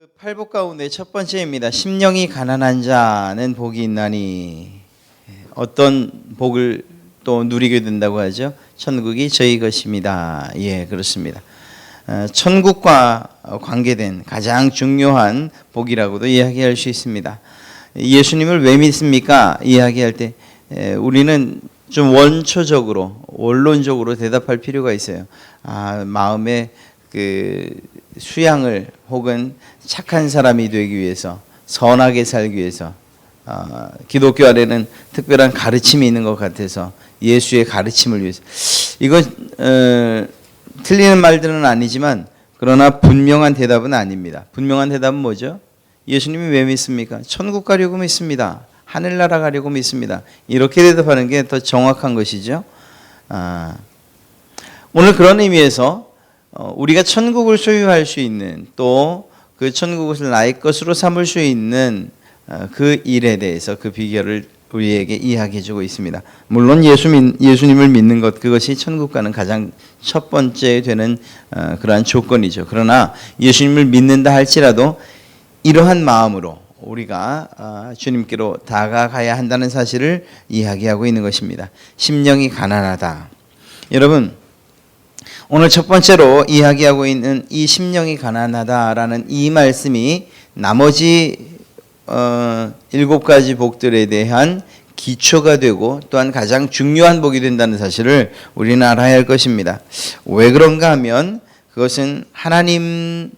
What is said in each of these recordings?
그 팔복 가운데 첫 번째입니다. 심령이 가난한 자는 복이 있나니 어떤 복을 또 누리게 된다고 하죠. 천국이 저희 것입니다. 예, 그렇습니다. 어, 천국과 관계된 가장 중요한 복이라고도 이야기할 수 있습니다. 예수님을 왜 믿습니까? 이야기할 때 에, 우리는 좀 원초적으로 원론적으로 대답할 필요가 있어요. 아, 마음에 그 수양을 혹은 착한 사람이 되기 위해서 선하게 살기 위해서 아, 기독교 안에는 특별한 가르침이 있는 것 같아서 예수의 가르침을 위해서 이건 어, 틀리는 말들은 아니지만 그러나 분명한 대답은 아닙니다. 분명한 대답은 뭐죠? 예수님이 왜 믿습니까? 천국 가려고 믿습니다. 하늘나라 가려고 믿습니다. 이렇게 대답하는 게 더 정확한 것이죠. 아, 오늘 그런 의미에서 어, 우리가 천국을 소유할 수 있는 또 그 천국을 나의 것으로 삼을 수 있는 어, 그 일에 대해서 그 비결을 우리에게 이야기해주고 있습니다. 물론 예수 믿, 예수님을 믿는 것 그것이 천국 가는 가장 첫 번째 되는 어, 그러한 조건이죠. 그러나 예수님을 믿는다 할지라도 이러한 마음으로 우리가 아, 주님께로 다가가야 한다는 사실을 이야기하고 있는 것입니다. 심령이 가난하다. 여러분 오늘 첫 번째로 이야기하고 있는 이 심령이 가난하다라는 이 말씀이 나머지 어, 일곱 가지 복들에 대한 기초가 되고 또한 가장 중요한 복이 된다는 사실을 우리는 알아야 할 것입니다. 왜 그런가 하면 그것은 하나님을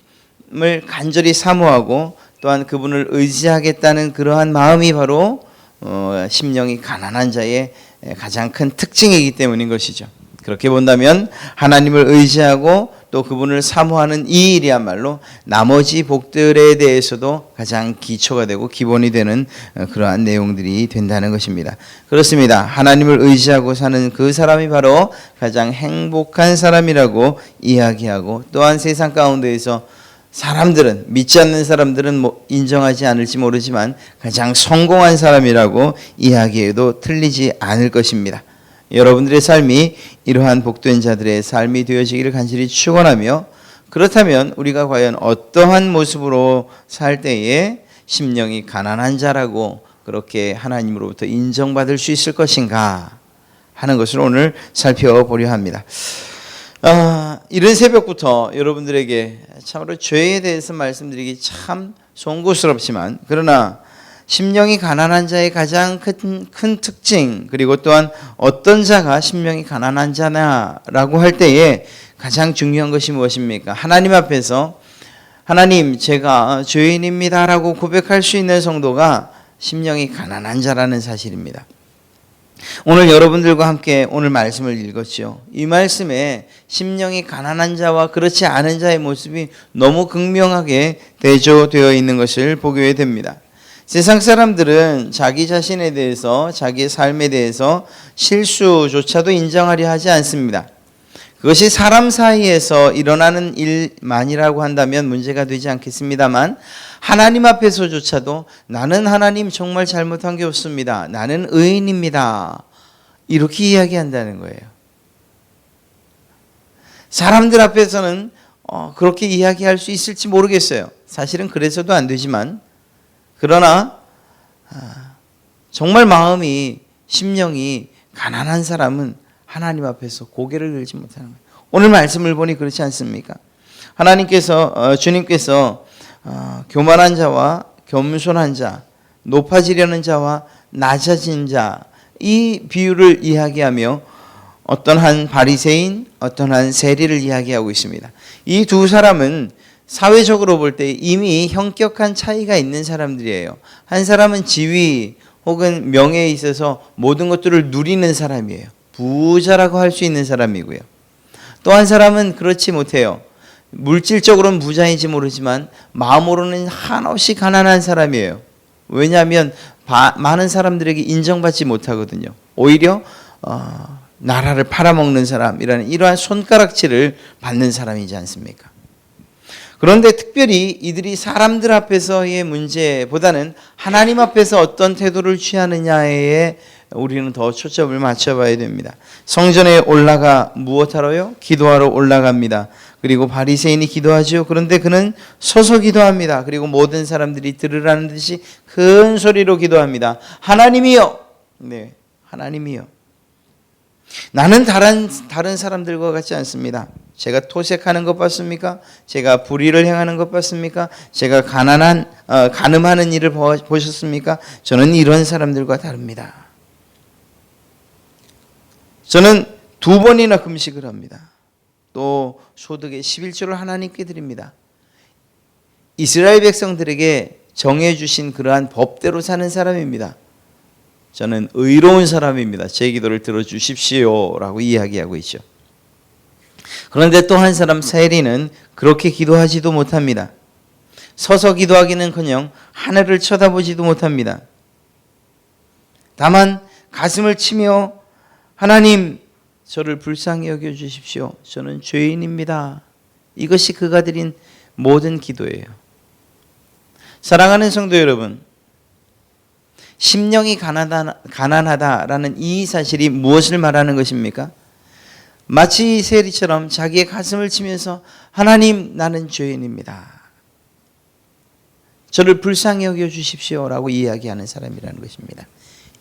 간절히 사모하고 또한 그분을 의지하겠다는 그러한 마음이 바로 어, 심령이 가난한 자의 가장 큰 특징이기 때문인 것이죠. 그렇게 본다면 하나님을 의지하고 또 그분을 사모하는 이 일이야말로 나머지 복들에 대해서도 가장 기초가 되고 기본이 되는 어, 그러한 내용들이 된다는 것입니다. 그렇습니다. 하나님을 의지하고 사는 그 사람이 바로 가장 행복한 사람이라고 이야기하고 또한 세상 가운데에서 사람들은 믿지 않는 사람들은 뭐 인정하지 않을지 모르지만 가장 성공한 사람이라고 이야기해도 틀리지 않을 것입니다. 여러분들의 삶이 이러한 복된 자들의 삶이 되어지기를 간절히 축원하며 그렇다면 우리가 과연 어떠한 모습으로 살 때에 심령이 가난한 자라고 그렇게 하나님으로부터 인정받을 수 있을 것인가 하는 것을 오늘 살펴보려 합니다. 아, 이른 새벽부터 여러분들에게 참으로 죄에 대해서 말씀드리기 참 송구스럽지만 그러나 심령이 가난한 자의 가장 큰, 큰 특징 그리고 또한 어떤 자가 심령이 가난한 자냐라고 할 때에 가장 중요한 것이 무엇입니까? 하나님 앞에서 하나님 제가 죄인입니다라고 고백할 수 있는 성도가 심령이 가난한 자라는 사실입니다. 오늘 여러분들과 함께 오늘 말씀을 읽었죠. 이 말씀에 심령이 가난한 자와 그렇지 않은 자의 모습이 너무 극명하게 대조되어 있는 것을 보게 됩니다. 세상 사람들은 자기 자신에 대해서 자기의 삶에 대해서 실수조차도 인정하려 하지 않습니다. 그것이 사람 사이에서 일어나는 일만이라고 한다면 문제가 되지 않겠습니다만 하나님 앞에서조차도 나는 하나님 정말 잘못한 게 없습니다. 나는 의인입니다. 이렇게 이야기한다는 거예요. 사람들 앞에서는 어, 그렇게 이야기할 수 있을지 모르겠어요. 사실은 그래서도 안 되지만 그러나 아, 정말 마음이 심령이 가난한 사람은 하나님 앞에서 고개를 들지 못하는 거예요. 오늘 말씀을 보니 그렇지 않습니까? 하나님께서 어, 주님께서 어, 교만한 자와 겸손한 자, 높아지려는 자와 낮아진 자 이 비유를 이야기하며 어떤 한 바리새인, 어떤 한 세리를 이야기하고 있습니다. 이 두 사람은 사회적으로 볼 때 이미 형격한 차이가 있는 사람들이에요. 한 사람은 지위 혹은 명예에 있어서 모든 것들을 누리는 사람이에요. 부자라고 할 수 있는 사람이고요. 또 한 사람은 그렇지 못해요. 물질적으로는 부자인지 모르지만 마음으로는 한없이 가난한 사람이에요. 왜냐하면 바, 많은 사람들에게 인정받지 못하거든요. 오히려 어, 나라를 팔아먹는 사람이라는 이러한 손가락질을 받는 사람이지 않습니까? 그런데 특별히 이들이 사람들 앞에서의 문제보다는 하나님 앞에서 어떤 태도를 취하느냐에 우리는 더 초점을 맞춰봐야 됩니다. 성전에 올라가 무엇하러요? 기도하러 올라갑니다. 그리고 바리새인이 기도하죠. 그런데 그는 서서 기도합니다. 그리고 모든 사람들이 들으라는 듯이 큰 소리로 기도합니다. 하나님이여. 네. 하나님이여. 나는 다른 다른 사람들과 같지 않습니다. 제가 토색하는 것 봤습니까? 제가 불의를 행하는 것 봤습니까? 제가 가난한 어, 가늠하는 일을 보- 보셨습니까? 저는 이런 사람들과 다릅니다. 저는 두 번이나 금식을 합니다. 또 소득의 11조를 하나님께 드립니다. 이스라엘 백성들에게 정해 주신 그러한 법대로 사는 사람입니다. 저는 의로운 사람입니다. 제 기도를 들어 주십시오라고 이야기하고 있죠. 그런데 또 한 사람 사에리는 그렇게 기도하지도 못합니다. 서서 기도하기는커녕 하늘을 쳐다보지도 못합니다. 다만 가슴을 치며 하나님 저를 불쌍히 여겨 주십시오. 저는 죄인입니다. 이것이 그가 드린 모든 기도예요. 사랑하는 성도 여러분, 심령이 가난하다, 가난하다라는 이 사실이 무엇을 말하는 것입니까? 마치 세리처럼 자기의 가슴을 치면서 하나님 나는 죄인입니다. 저를 불쌍히 여겨 주십시오라고 이야기하는 사람이라는 것입니다.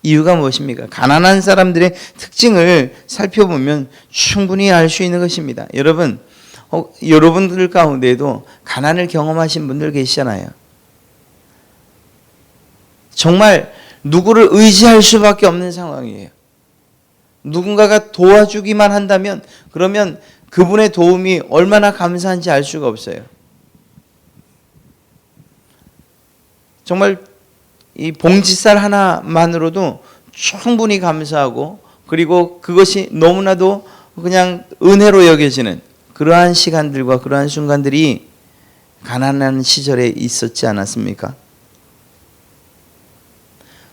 이유가 무엇입니까? 가난한 사람들의 특징을 살펴보면 충분히 알 수 있는 것입니다. 여러분, 어, 여러분들 가운데도 가난을 경험하신 분들 계시잖아요. 정말 누구를 의지할 수밖에 없는 상황이에요. 누군가가 도와주기만 한다면 그러면 그분의 도움이 얼마나 감사한지 알 수가 없어요. 정말 이 봉지쌀 하나만으로도 충분히 감사하고 그리고 그것이 너무나도 그냥 은혜로 여겨지는 그러한 시간들과 그러한 순간들이 가난한 시절에 있었지 않았습니까?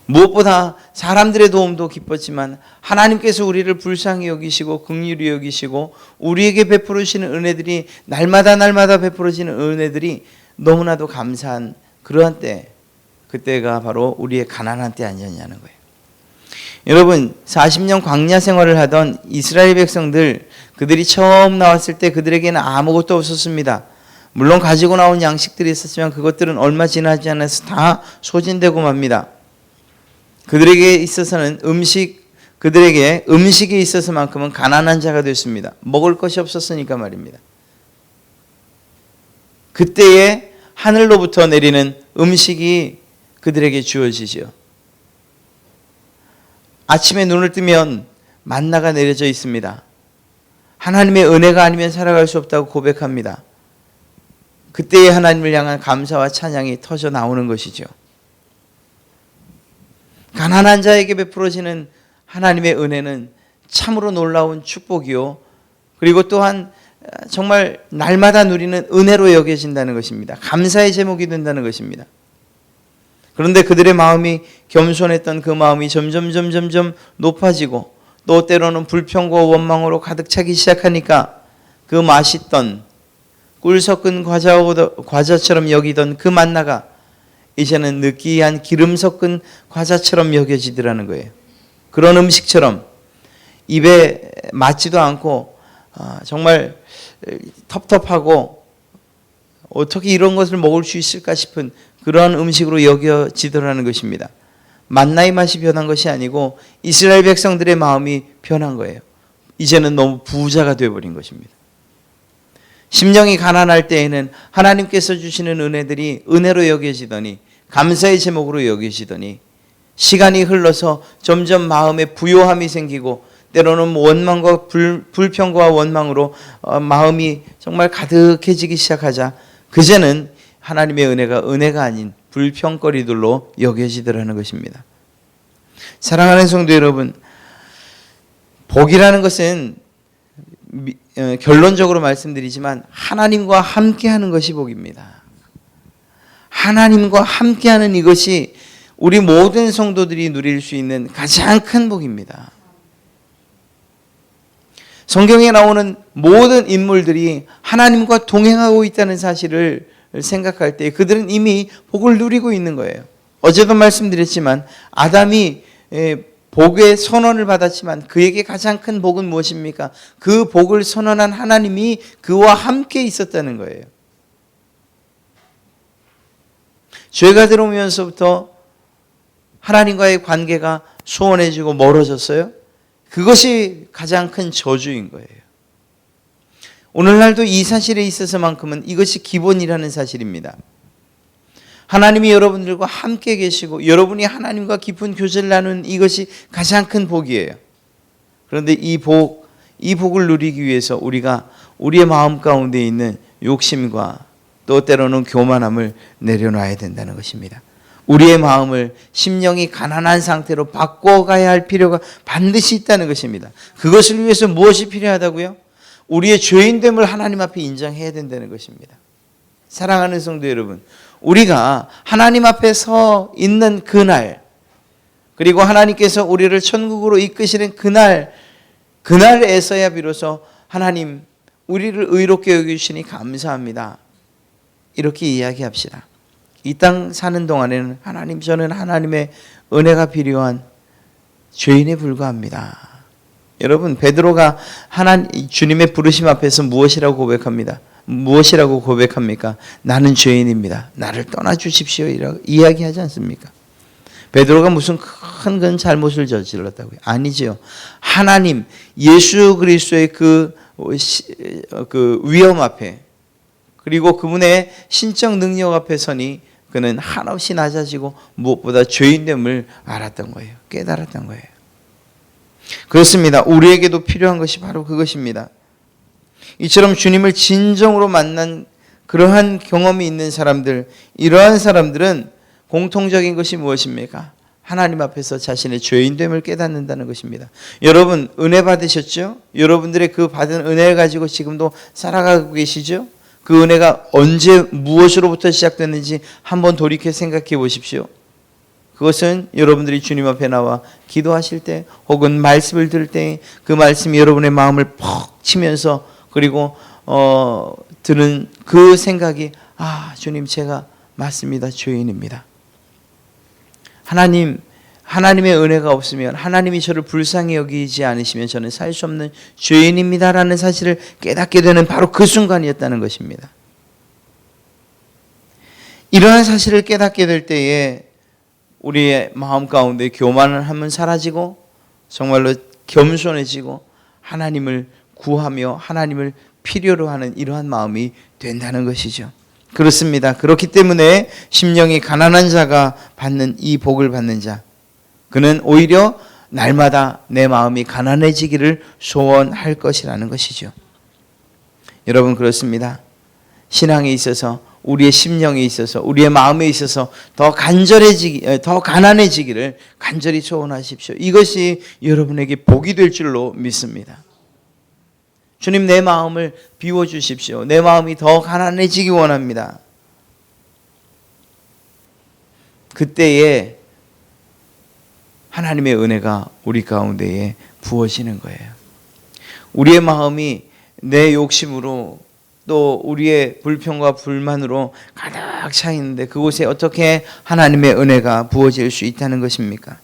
무엇보다 사람들의 도움도 기뻤지만 하나님께서 우리를 불쌍히 여기시고 긍휼히 여기시고 우리에게 베풀으시는 은혜들이 날마다 날마다 베풀어지는 은혜들이 너무나도 감사한 그러한 때 그때가 바로 우리의 가난한 때 아니었냐는 거예요. 여러분 40년 광야 생활을 하던 이스라엘 백성들 그들이 처음 나왔을 때 그들에게는 아무것도 없었습니다. 물론 가지고 나온 양식들이 있었지만 그것들은 얼마 지나지 않아서 다 소진되고 맙니다. 그들에게 있어서는 음식 그들에게 음식에 있어서만큼은 가난한 자가 됐습니다. 먹을 것이 없었으니까 말입니다. 그때에 하늘로부터 내리는 음식이 그들에게 주어지지요. 아침에 눈을 뜨면 만나가 내려져 있습니다. 하나님의 은혜가 아니면 살아갈 수 없다고 고백합니다. 그때에 하나님을 향한 감사와 찬양이 터져 나오는 것이죠. 가난한 자에게 베풀어지는 하나님의 은혜는 참으로 놀라운 축복이요. 그리고 또한 정말 날마다 누리는 은혜로 여겨진다는 것입니다. 감사의 제목이 된다는 것입니다. 그런데 그들의 마음이 겸손했던 그 마음이 점점 점점 점 높아지고 또 때로는 불평과 원망으로 가득 차기 시작하니까 그 맛있던 꿀 섞은 과자처럼 여기던 그 만나가 이제는 느끼한 기름 섞은 과자처럼 여겨지더라는 거예요. 그런 음식처럼 입에 맞지도 않고 아, 정말 텁텁하고 어떻게 이런 것을 먹을 수 있을까 싶은 그러한 음식으로 여겨지더라는 것입니다. 만나의 맛이 변한 것이 아니고 이스라엘 백성들의 마음이 변한 거예요. 이제는 너무 부자가 되어버린 것입니다. 심령이 가난할 때에는 하나님께서 주시는 은혜들이 은혜로 여겨지더니 감사의 제목으로 여겨지더니 시간이 흘러서 점점 마음에 부요함이 생기고 때로는 원망과 불, 불평과 원망으로 어, 마음이 정말 가득해지기 시작하자 그제는 하나님의 은혜가 은혜가 아닌 불평거리들로 여겨지더라는 것입니다. 사랑하는 성도 여러분, 복이라는 것은 미, 어, 결론적으로 말씀드리지만 하나님과 함께 하는 것이 복입니다. 하나님과 함께하는 이것이 우리 모든 성도들이 누릴 수 있는 가장 큰 복입니다. 성경에 나오는 모든 인물들이 하나님과 동행하고 있다는 사실을 생각할 때 그들은 이미 복을 누리고 있는 거예요. 어제도 말씀드렸지만 아담이 복의 선언을 받았지만 그에게 가장 큰 복은 무엇입니까? 그 복을 선언한 하나님이 그와 함께 있었다는 거예요. 죄가 들어오면서부터 하나님과의 관계가 소원해지고 멀어졌어요. 그것이 가장 큰 저주인 거예요. 오늘날도 이 사실에 있어서만큼은 이것이 기본이라는 사실입니다. 하나님이 여러분들과 함께 계시고 여러분이 하나님과 깊은 교제를 나누는 이것이 가장 큰 복이에요. 그런데 이 복, 이 복을 누리기 위해서 우리가 우리의 마음 가운데 있는 욕심과 또 때로는 교만함을 내려놔야 된다는 것입니다. 우리의 마음을 심령이 가난한 상태로 바꿔가야 할 필요가 반드시 있다는 것입니다. 그것을 위해서 무엇이 필요하다고요? 우리의 죄인됨을 하나님 앞에 인정해야 된다는 것입니다. 사랑하는 성도 여러분, 우리가 하나님 앞에 서 있는 그날, 그리고 하나님께서 우리를 천국으로 이끄시는 그날, 그날에서야 비로소 하나님, 우리를 의롭게 여기시니 감사합니다. 이렇게 이야기합시다. 이 땅 사는 동안에는 하나님, 저는 하나님의 은혜가 필요한 죄인에 불과합니다. 여러분, 베드로가 하나님, 주님의 부르심 앞에서 무엇이라고 고백합니다. 무엇이라고 고백합니까? 나는 죄인입니다. 나를 떠나 주십시오. 이라고 이야기하지 않습니까? 베드로가 무슨 큰 건 잘못을 저질렀다고요? 아니죠. 하나님 예수 그리스도의 그, 그 위험 앞에 그리고 그분의 신적 능력 앞에 서니 그는 한없이 낮아지고 무엇보다 죄인됨을 알았던 거예요. 깨달았던 거예요. 그렇습니다. 우리에게도 필요한 것이 바로 그것입니다. 이처럼 주님을 진정으로 만난 그러한 경험이 있는 사람들, 이러한 사람들은 공통적인 것이 무엇입니까? 하나님 앞에서 자신의 죄인됨을 깨닫는다는 것입니다. 여러분 은혜 받으셨죠? 여러분들의 그 받은 은혜를 가지고 지금도 살아가고 계시죠? 그 은혜가 언제 무엇으로부터 시작됐는지 한번 돌이켜 생각해 보십시오. 그것은 여러분들이 주님 앞에 나와 기도하실 때 혹은 말씀을 들을 때 그 말씀이 여러분의 마음을 퍽 치면서 그리고 어 드는 그 생각이 아 주님 제가 맞습니다 죄인입니다. 하나님 하나님의 은혜가 없으면 하나님이 저를 불쌍히 여기지 않으시면 저는 살 수 없는 죄인입니다라는 사실을 깨닫게 되는 바로 그 순간이었다는 것입니다. 이러한 사실을 깨닫게 될 때에 우리의 마음 가운데 교만을 하면 사라지고 정말로 겸손해지고 하나님을 구하며 하나님을 필요로 하는 이러한 마음이 된다는 것이죠. 그렇습니다. 그렇기 때문에 심령이 가난한 자가 받는 이 복을 받는 자, 그는 오히려 날마다 내 마음이 가난해지기를 소원할 것이라는 것이죠. 여러분 그렇습니다. 신앙에 있어서 우리의 심령에 있어서 우리의 마음에 있어서 더 간절해지기 더 가난해지기를 간절히 소원하십시오. 이것이 여러분에게 복이 될 줄로 믿습니다. 주님 내 마음을 비워 주십시오. 내 마음이 더 가난해지기 원합니다. 그때에 하나님의 은혜가 우리 가운데에 부어지는 거예요. 우리의 마음이 내 욕심으로 또 우리의 불평과 불만으로 가득 차 있는데 그곳에 어떻게 하나님의 은혜가 부어질 수 있다는 것입니까?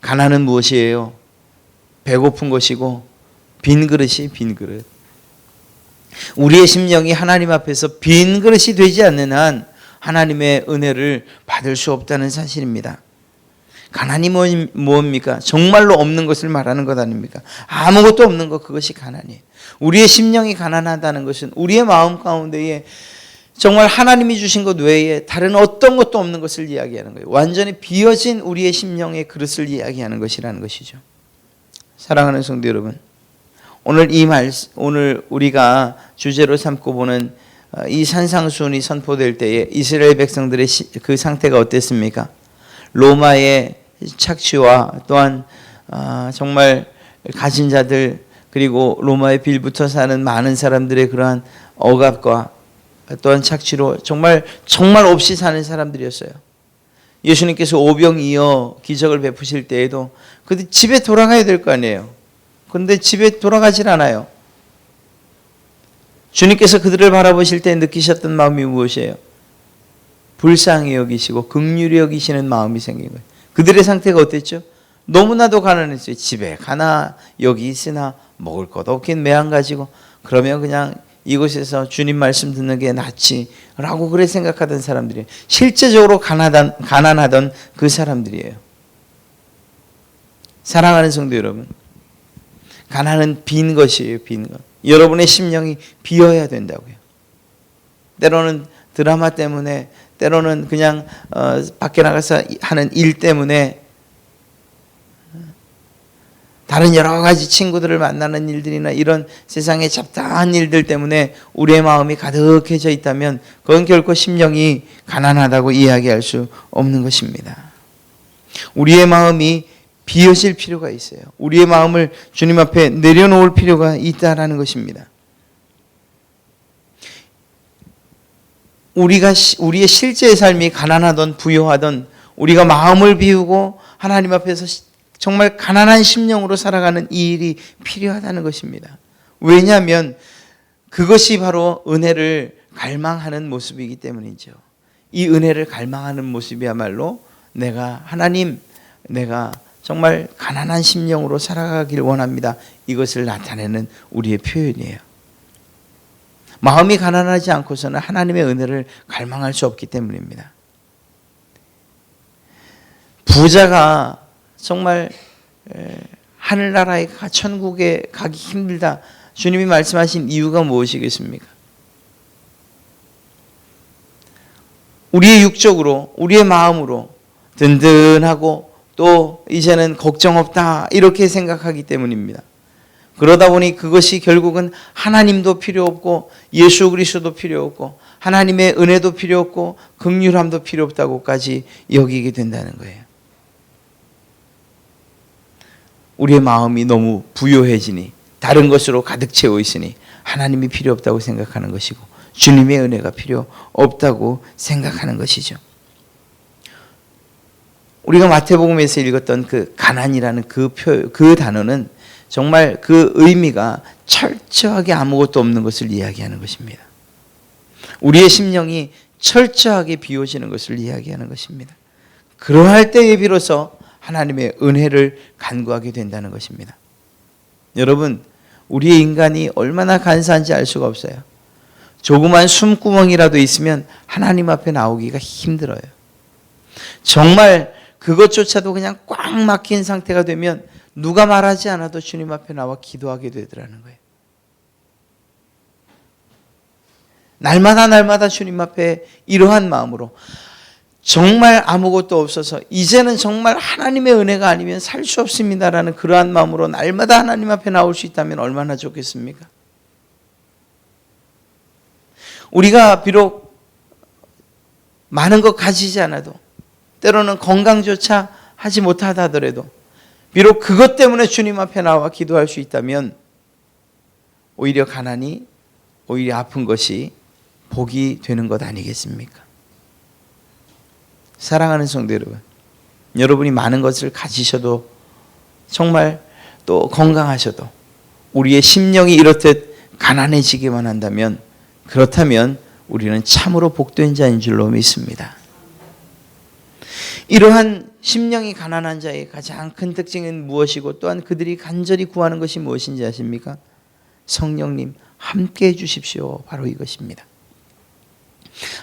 가난은 무엇이에요? 배고픈 것이고 빈 그릇이 빈 그릇. 우리의 심령이 하나님 앞에서 빈 그릇이 되지 않는 한 하나님의 은혜를 받을 수 없다는 사실입니다. 가난이 뭡니까? 정말로 없는 것을 말하는 것 아닙니까? 아무것도 없는 것 그것이 가난이에요. 우리의 심령이 가난하다는 것은 우리의 마음 가운데에 정말 하나님이 주신 것 외에 다른 어떤 것도 없는 것을 이야기하는 거예요. 완전히 비어진 우리의 심령의 그릇을 이야기하는 것이라는 것이죠. 사랑하는 성도 여러분, 오늘 이 말, 오늘 우리가 주제로 삼고 보는 어, 이 산상수훈이 선포될 때에 이스라엘 백성들의 그 상태가 어땠습니까? 로마의 착취와 또한 아, 정말 가진 자들 그리고 로마의 빌부터 사는 많은 사람들의 그러한 억압과 또한 착취로 정말 정말 없이 사는 사람들이었어요. 예수님께서 오병이어 기적을 베푸실 때에도 그들 집에 돌아가야 될 거 아니에요. 그런데 집에 돌아가질 않아요. 주님께서 그들을 바라보실 때 느끼셨던 마음이 무엇이에요? 불쌍히 여기시고 극률히 여기시는 마음이 생긴 거예요. 그들의 상태가 어땠죠? 너무나도 가난했어요. 집에 가나 여기 있으나 먹을 것 없긴 매한 가지고 그러면 그냥 이곳에서 주님 말씀 듣는 게 낫지라고 그래 생각하던 사람들이 실제적으로 가난하던, 가난하던 그 사람들이에요. 사랑하는 성도 여러분, 가난은 빈 것이에요. 빈 것. 여러분의 심령이 비어야 된다고요. 때로는 드라마 때문에 때로는 그냥 어, 밖에 나가서 하는 일 때문에 다른 여러 가지 친구들을 만나는 일들이나 이런 세상의 잡다한 일들 때문에 우리의 마음이 가득해져 있다면 그건 결코 심령이 가난하다고 이야기할 수 없는 것입니다. 우리의 마음이 비어질 필요가 있어요. 우리의 마음을 주님 앞에 내려놓을 필요가 있다라는 것입니다. 우리가 시- 우리의 실제의 삶이 가난하던 부유하던 우리가 마음을 비우고 하나님 앞에서 시- 정말 가난한 심령으로 살아가는 이 일이 필요하다는 것입니다. 왜냐하면 그것이 바로 은혜를 갈망하는 모습이기 때문이죠. 이 은혜를 갈망하는 모습이야말로 내가 하나님 내가 정말 가난한 심령으로 살아가길 원합니다. 이것을 나타내는 우리의 표현이에요. 마음이 가난하지 않고서는 하나님의 은혜를 갈망할 수 없기 때문입니다. 부자가 정말 에, 하늘나라에 가 천국에 가기 힘들다. 주님이 말씀하신 이유가 무엇이겠습니까? 우리의 육적으로 우리의 마음으로 든든하고 또 이제는 걱정 없다 이렇게 생각하기 때문입니다. 그러다 보니 그것이 결국은 하나님도 필요 없고 예수 그리스도도 필요 없고 하나님의 은혜도 필요 없고 긍휼함도 필요 없다고까지 여기게 된다는 거예요. 우리의 마음이 너무 부요해지니 다른 것으로 가득 채워 있으니 하나님이 필요 없다고 생각하는 것이고 주님의 은혜가 필요 없다고 생각하는 것이죠. 우리가 마태복음에서 읽었던 그 가난이라는 그 표, 그 단어는 정말 그 의미가 철저하게 아무것도 없는 것을 이야기하는 것입니다. 우리의 심령이 철저하게 비워지는 것을 이야기하는 것입니다. 그러할 때에 비로소 하나님의 은혜를 간구하게 된다는 것입니다. 여러분, 우리의 인간이 얼마나 간사한지 알 수가 없어요. 조그만 숨구멍이라도 있으면 하나님 앞에 나오기가 힘들어요. 정말 그것조차도 그냥 꽉 막힌 상태가 되면 누가 말하지 않아도 주님 앞에 나와 기도하게 되더라는 거예요. 날마다 날마다 주님 앞에 이러한 마음으로 정말 아무것도 없어서 이제는 정말 하나님의 은혜가 아니면 살 수 없습니다라는 그러한 마음으로 날마다 하나님 앞에 나올 수 있다면 얼마나 좋겠습니까? 우리가 비록 많은 것 가지지 않아도 때로는 건강조차 하지 못하다 하더라도 비록 그것 때문에 주님 앞에 나와 기도할 수 있다면 오히려 가난이 오히려 아픈 것이 복이 되는 것 아니겠습니까? 사랑하는 성도 여러분, 여러분이 많은 것을 가지셔도 정말 또 건강하셔도 우리의 심령이 이렇듯 가난해지기만 한다면 그렇다면 우리는 참으로 복된 자인 줄로 믿습니다. 이러한 심령이 가난한 자의 가장 큰 특징은 무엇이고 또한 그들이 간절히 구하는 것이 무엇인지 아십니까? 성령님 함께 해 주십시오. 바로 이것입니다.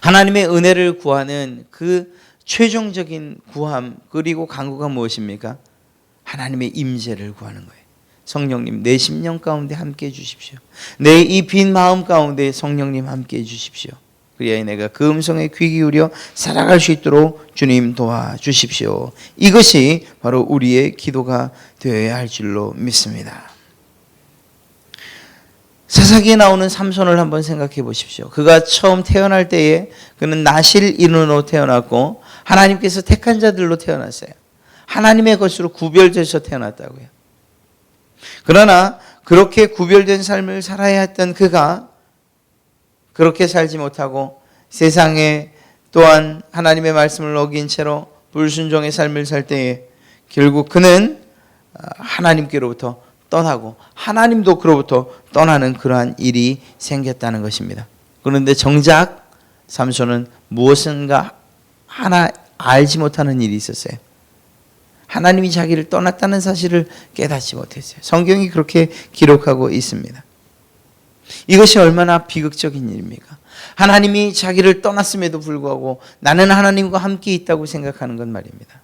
하나님의 은혜를 구하는 그 최종적인 구함 그리고 간구가 무엇입니까? 하나님의 임재를 구하는 거예요. 성령님 내 심령 가운데 함께 해 주십시오. 내 이 빈 마음 가운데 성령님 함께 해 주십시오. 그리하여 내가 그 음성에 귀 기울여 살아갈 수 있도록 주님 도와주십시오. 이것이 바로 우리의 기도가 되어야 할 줄로 믿습니다. 사사기에 나오는 삼손을 한번 생각해 보십시오. 그가 처음 태어날 때에 그는 나실 인으로 태어났고 하나님께서 택한 자들로 태어났어요. 하나님의 것으로 구별돼서 태어났다고요. 그러나 그렇게 구별된 삶을 살아야 했던 그가 그렇게 살지 못하고 세상에 또한 하나님의 말씀을 어긴 채로 불순종의 삶을 살 때에 결국 그는 하나님께로부터 떠나고 하나님도 그로부터 떠나는 그러한 일이 생겼다는 것입니다. 그런데 정작 삼손은 무엇인가 하나 알지 못하는 일이 있었어요. 하나님이 자기를 떠났다는 사실을 깨닫지 못했어요. 성경이 그렇게 기록하고 있습니다. 이것이 얼마나 비극적인 일입니까? 하나님이 자기를 떠났음에도 불구하고 나는 하나님과 함께 있다고 생각하는 건 말입니다.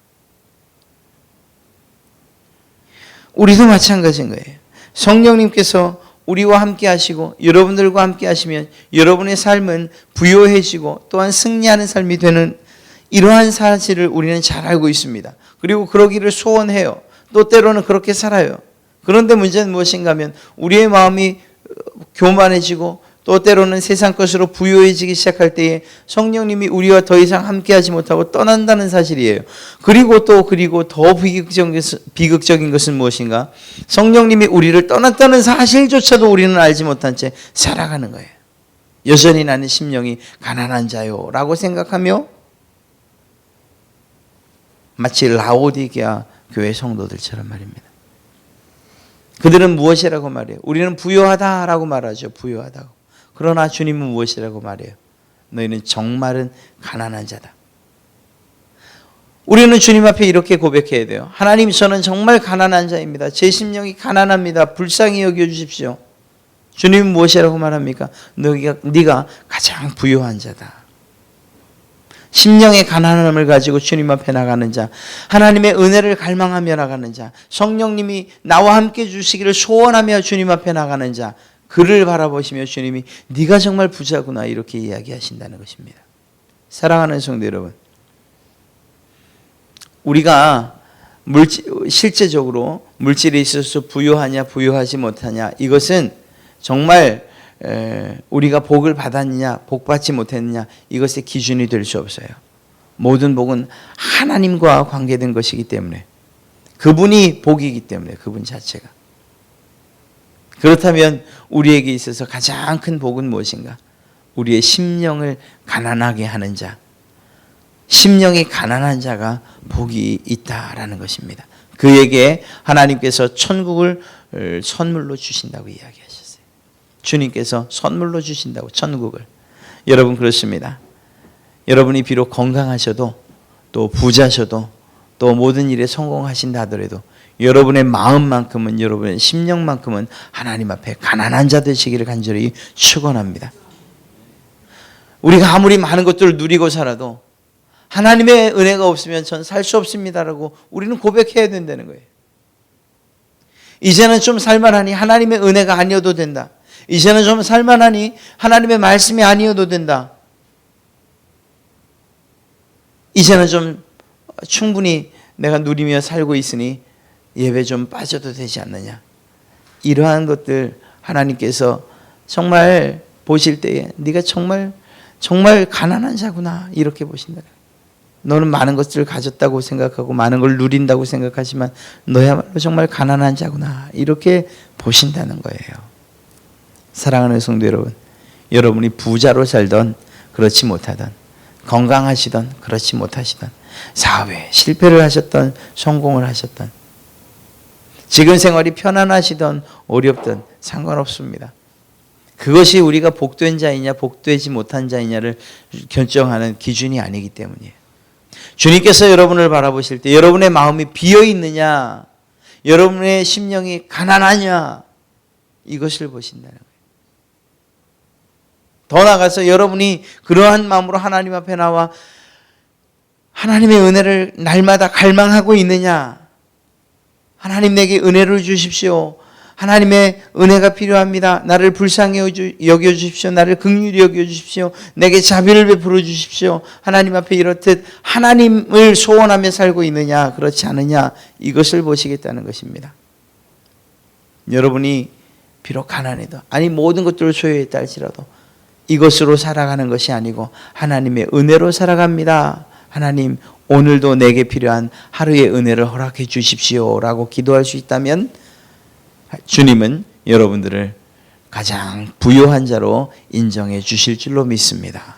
우리도 마찬가지인 거예요. 성령님께서 우리와 함께 하시고 여러분들과 함께 하시면 여러분의 삶은 부요해지고 또한 승리하는 삶이 되는 이러한 사실을 우리는 잘 알고 있습니다. 그리고 그러기를 소원해요. 또 때로는 그렇게 살아요. 그런데 문제는 무엇인가 하면 우리의 마음이 교만해지고 또 때로는 세상 것으로 부유해지기 시작할 때에 성령님이 우리와 더 이상 함께하지 못하고 떠난다는 사실이에요. 그리고 또 그리고 더 비극적인 것은, 무엇인가? 성령님이 우리를 떠났다는 사실조차도 우리는 알지 못한 채 살아가는 거예요. 여전히 나는 심령이 가난한 자요 라고 생각하며 마치 라오디게아 교회 성도들처럼 말입니다. 그들은 무엇이라고 말해요? 우리는 부요하다라고 말하죠. 부요하다고. 그러나 주님은 무엇이라고 말해요? 너희는 정말은 가난한 자다. 우리는 주님 앞에 이렇게 고백해야 돼요. 하나님, 저는 정말 가난한 자입니다. 제 심령이 가난합니다. 불쌍히 여겨 주십시오. 주님은 무엇이라고 말합니까? 너희가 네가 가장 부유한 자다. 심령의 가난함을 가지고 주님 앞에 나가는 자, 하나님의 은혜를 갈망하며 나가는 자, 성령님이 나와 함께 주시기를 소원하며 주님 앞에 나가는 자, 그를 바라보시며 주님이 네가 정말 부자구나 이렇게 이야기하신다는 것입니다. 사랑하는 성도 여러분, 우리가 물질, 실제적으로 물질에 있어서 부유하냐 부유하지 못하냐 이것은 정말 에, 우리가 복을 받았느냐 복 받지 못했느냐 이것의 기준이 될 수 없어요. 모든 복은 하나님과 관계된 것이기 때문에 그분이 복이기 때문에 그분 자체가 그렇다면 우리에게 있어서 가장 큰 복은 무엇인가? 우리의 심령을 가난하게 하는 자, 심령이 가난한 자가 복이 있다라는 것입니다. 그에게 하나님께서 천국을 선물로 주신다고 이야기하셨어요. 주님께서 선물로 주신다고 천국을. 여러분 그렇습니다. 여러분이 비록 건강하셔도 또 부자셔도 또 모든 일에 성공하신다 하더라도 여러분의 마음만큼은 여러분의 심령만큼은 하나님 앞에 가난한 자 되시기를 간절히 축원합니다. 우리가 아무리 많은 것들을 누리고 살아도 하나님의 은혜가 없으면 전 살 수 없습니다라고 우리는 고백해야 된다는 거예요. 이제는 좀 살만하니 하나님의 은혜가 아니어도 된다. 이제는 좀 살만하니 하나님의 말씀이 아니어도 된다. 이제는 좀 충분히 내가 누리며 살고 있으니 예배 좀 빠져도 되지 않느냐. 이러한 것들 하나님께서 정말 보실 때에 네가 정말 정말 가난한 자구나 이렇게 보신다. 너는 많은 것들을 가졌다고 생각하고 많은 걸 누린다고 생각하지만 너야말로 정말 가난한 자구나 이렇게 보신다는 거예요. 사랑하는 성도 여러분, 여러분이 부자로 살던 그렇지 못하던 건강하시던 그렇지 못하시던 사회 실패를 하셨던 성공을 하셨던 지금 생활이 편안하시던 어렵던 상관없습니다. 그것이 우리가 복된 자이냐 복되지 못한 자이냐를 결정하는 기준이 아니기 때문이에요. 주님께서 여러분을 바라보실 때 여러분의 마음이 비어 있느냐, 여러분의 심령이 가난하냐 이것을 보신다는. 더 나아가서 여러분이 그러한 마음으로 하나님 앞에 나와 하나님의 은혜를 날마다 갈망하고 있느냐? 하나님 내게 은혜를 주십시오. 하나님의 은혜가 필요합니다. 나를 불쌍히 여겨 주십시오. 나를 극률히 여겨 주십시오. 내게 자비를 베풀어 주십시오. 하나님 앞에 이렇듯 하나님을 소원하며 살고 있느냐, 그렇지 않느냐, 이것을 보시겠다는 것입니다. 여러분이 비록 가난해도, 아니 모든 것들을 소유했다 할지라도 이것으로 살아가는 것이 아니고 하나님의 은혜로 살아갑니다. 하나님, 오늘도 내게 필요한 하루의 은혜를 허락해 주십시오라고 기도할 수 있다면 주님은 여러분들을 가장 부유한 자로 인정해 주실 줄로 믿습니다.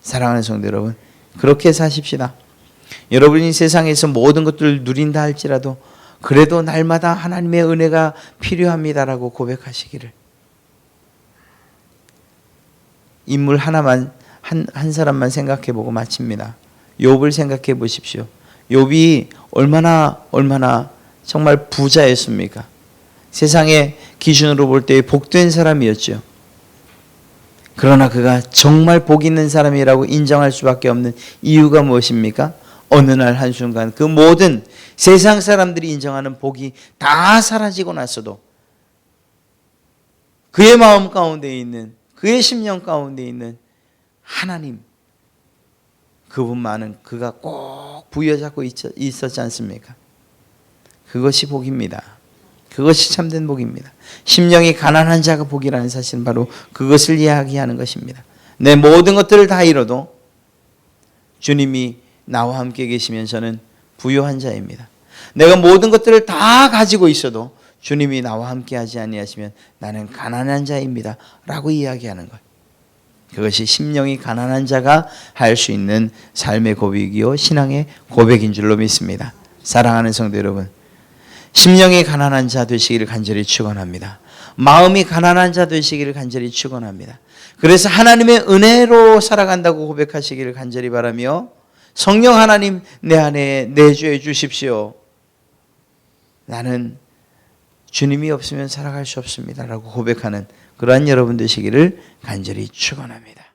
사랑하는 성도 여러분, 그렇게 사십시다. 여러분이 세상에서 모든 것들을 누린다 할지라도 그래도 날마다 하나님의 은혜가 필요합니다라고 고백하시기를. 인물 하나만 한, 한 사람만 생각해 보고 마칩니다. 욥을 생각해 보십시오. 욥이 얼마나 얼마나 정말 부자였습니까? 세상의 기준으로 볼 때 복된 사람이었죠. 그러나 그가 정말 복 있는 사람이라고 인정할 수밖에 없는 이유가 무엇입니까? 어느 날 한순간 그 모든 세상 사람들이 인정하는 복이 다 사라지고 났어도 그의 마음 가운데 있는 그의 심령 가운데 있는 하나님 그분만은 그가 꼭 부여잡고 있- 있었지 않습니까? 그것이 복입니다. 그것이 참된 복입니다. 심령이 가난한 자가 복이라는 사실은 바로 그것을 이야기하는 것입니다. 내 모든 것들을 다 잃어도 주님이 나와 함께 계시면 저는 부유한 자입니다. 내가 모든 것들을 다 가지고 있어도 주님이 나와 함께 하지 아니하시면 나는 가난한 자입니다. 라고 이야기하는 것. 그것이 심령이 가난한 자가 할 수 있는 삶의 고백이요 신앙의 고백인 줄로 믿습니다. 사랑하는 성도 여러분, 심령이 가난한 자 되시기를 간절히 축원합니다. 마음이 가난한 자 되시기를 간절히 축원합니다. 그래서 하나님의 은혜로 살아간다고 고백하시기를 간절히 바라며 성령 하나님 내 안에 내주해 주십시오. 나는 주님이 없으면 살아갈 수 없습니다라고 고백하는 그러한 여러분 되시기를 간절히 축원합니다.